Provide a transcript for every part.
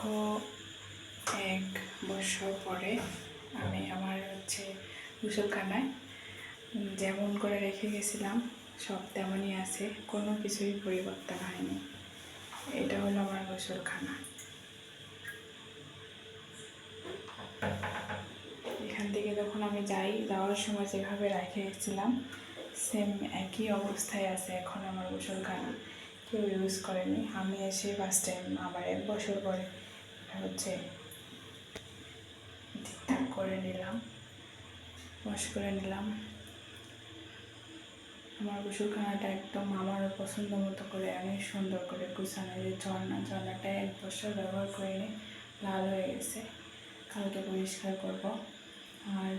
দীর্ঘ এক বছর পরে আমি আমার হচ্ছে গোসলখানায় যেমন করে রেখে গেছিলাম, সব তেমনই আছে, কোনো কিছুই পরিবর্তন হয়নি। এটা হলো আমার গোসলখানা। এখান থেকে যখন আমি যাই, যাওয়ার সময় যেভাবে রেখে গেছিলাম সেম একই অবস্থায় আছে এখন আমার গোসলখানা। কেউ ইউজ করেনি। আমি এসে ফার্স্ট টাইম আবার এক বছর পরে হচ্ছে। ঠিকঠাক করে নিলাম ওয়াশ করে নিলাম। আমার গোসলখানাটা একদম আমার পছন্দ মতো করে অনেক সুন্দর করে গুছানো। যে ঝর্ণা, ঝর্ণাটা এক বছর ব্যবহার করিনি, লাল হয়ে গেছে। কালকে পরিষ্কার করব। আর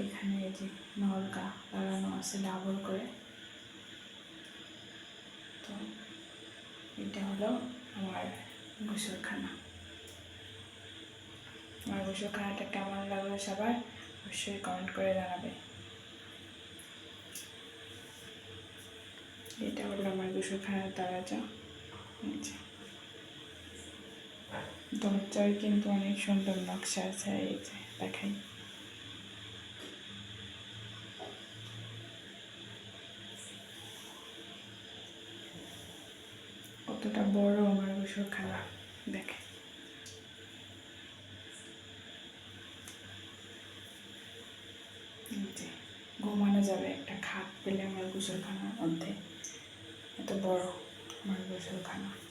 এখানে যে নলকা লাগানো আছে ডাবল করে। তো এটা হলো আমার গোসলখানা। আমার গোসলখানাটা কেমন লাগল সবার, অবশ্যই কমেন্ট করে জানাবে। এটা হলো আমার গোসলখানার দরজা। দরজায় কিন্তু অনেক সুন্দর নকশা আছে, এই যে দেখাই। কতটা বড় আমার গোসলখানা দেখে এই যে ঘুমানো যাবে একটা খাট পেলে আমার গোসলখানার মধ্যে। এত বড় আমার গোসলখানা।